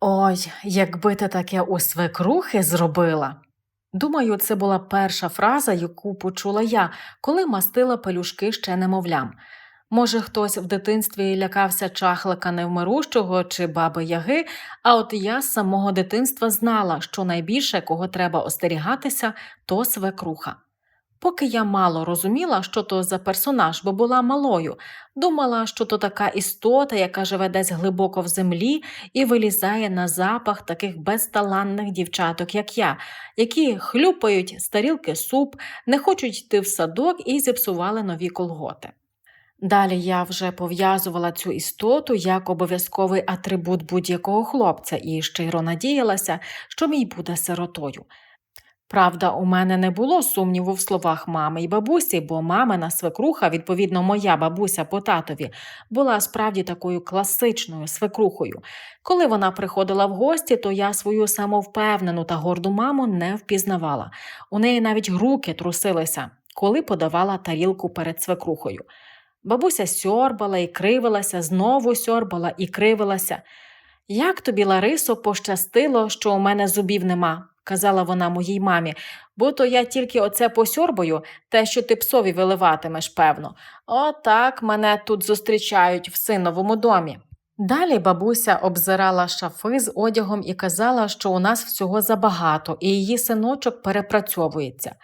Ой, якби ти таке у свекрухи зробила. Думаю, це була перша фраза, яку почула я, коли мастила пелюшки ще немовлям. Може, хтось в дитинстві лякався чахлика невмирущого чи баби Яги, а от я з самого дитинства знала, що найбільше, кого треба остерігатися, то свекруха. Поки я мало розуміла, що то за персонаж, бо була малою, думала, що то така істота, яка живе десь глибоко в землі і вилізає на запах таких безталанних дівчаток, як я, які хлюпають з тарілки суп, не хочуть йти в садок і зіпсували нові колготи. Далі я вже пов'язувала цю істоту як обов'язковий атрибут будь-якого хлопця і щиро надіялася, що мій буде сиротою. Правда, у мене не було сумніву в словах мами і бабусі, бо мамина свекруха, відповідно, моя бабуся по татові, була справді такою класичною свекрухою. Коли вона приходила в гості, то я свою самовпевнену та горду маму не впізнавала. У неї навіть руки трусилися, коли подавала тарілку перед свекрухою. Бабуся сьорбала і кривилася, знову сьорбала і кривилася. Як тобі, Ларисо, пощастило, що у мене зубів нема, казала вона моїй мамі, бо то я тільки оце посьорбою, те, що ти псові виливатимеш, певно. Отак мене тут зустрічають в синовому домі. Далі бабуся обзирала шафи з одягом і казала, що у нас всього забагато, і її синочок перепрацьовується.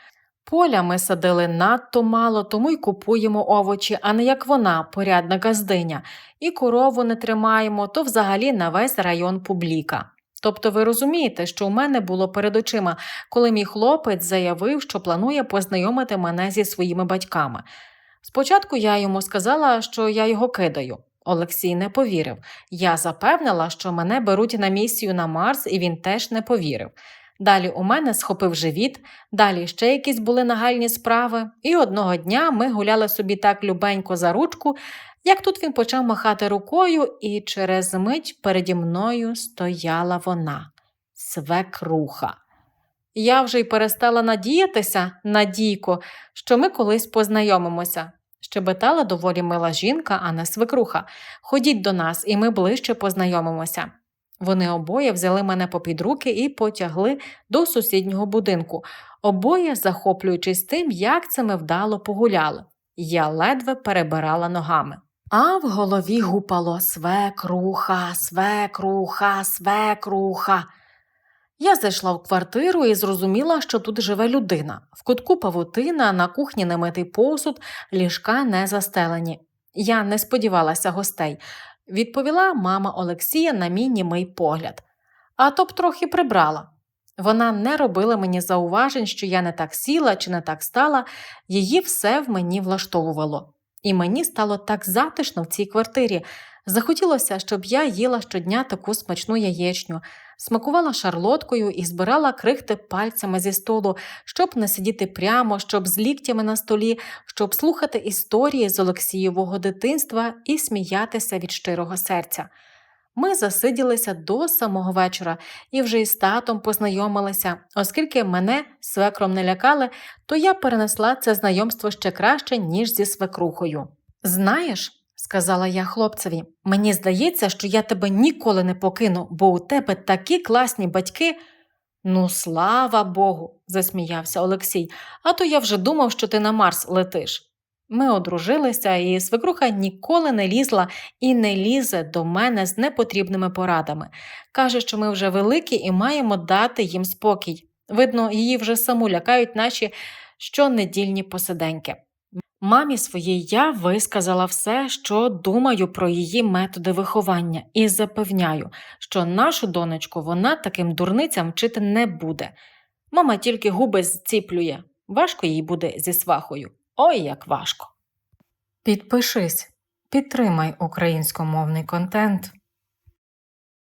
Поля ми садили надто мало, тому й купуємо овочі, а не як вона, порядна газдиня, і корову не тримаємо, то взагалі на весь район публіка. Тобто ви розумієте, що у мене було перед очима, коли мій хлопець заявив, що планує познайомити мене зі своїми батьками. Спочатку я йому сказала, що я його кидаю. Олексій не повірив. Я запевнила, що мене беруть на місію на Марс, і він теж не повірив. Далі у мене схопив живіт, далі ще якісь були нагальні справи, і одного дня ми гуляли собі так любенько за ручку, як тут він почав махати рукою, і через мить переді мною стояла вона свекруха. Я вже й перестала надіятися, Надійко, що ми колись познайомимося. Щебетала доволі мила жінка, а не свекруха. Ходіть до нас, і ми ближче познайомимося. Вони обоє взяли мене попід руки і потягли до сусіднього будинку, обоє захоплюючись тим, як це ми вдало погуляли. Я ледве перебирала ногами. А в голові гупало свекруха, свекруха, свекруха. Я зайшла в квартиру і зрозуміла, що тут живе людина. В кутку павутина, на кухні немитий посуд, ліжка не застелені. Я не сподівалася гостей відповіла мама Олексія на мій німий погляд. А то б трохи прибрала. Вона не робила мені зауважень, що я не так сіла чи не так стала, її все в мені влаштовувало. І мені стало так затишно в цій квартирі. Захотілося, щоб я їла щодня таку смачну яєчню, смакувала шарлоткою і збирала крихти пальцями зі столу, щоб не сидіти прямо, щоб з ліктями на столі, щоб слухати історії з Олексієвого дитинства і сміятися від щирого серця. Ми засиділися до самого вечора і вже із татом познайомилися, оскільки мене свекром не лякали, то я перенесла це знайомство ще краще, ніж зі свекрухою. Знаєш, сказала я хлопцеві, мені здається, що я тебе ніколи не покину, бо у тебе такі класні батьки. Ну, слава Богу, засміявся Олексій, а то я вже думав, що ти на Марс летиш. Ми одружилися, і свекруха ніколи не лізла і не лізе до мене з непотрібними порадами. Каже, що ми вже великі і маємо дати їм спокій. Видно, її вже саму лякають наші щонедільні посиденьки. Мамі своїй я висказала все, що думаю про її методи виховання, і запевняю, що нашу донечку вона таким дурницям вчити не буде. Мама тільки губи зціплює, важко їй буде зі свахою. Ой, як важко. Підпишись, підтримай українськомовний контент.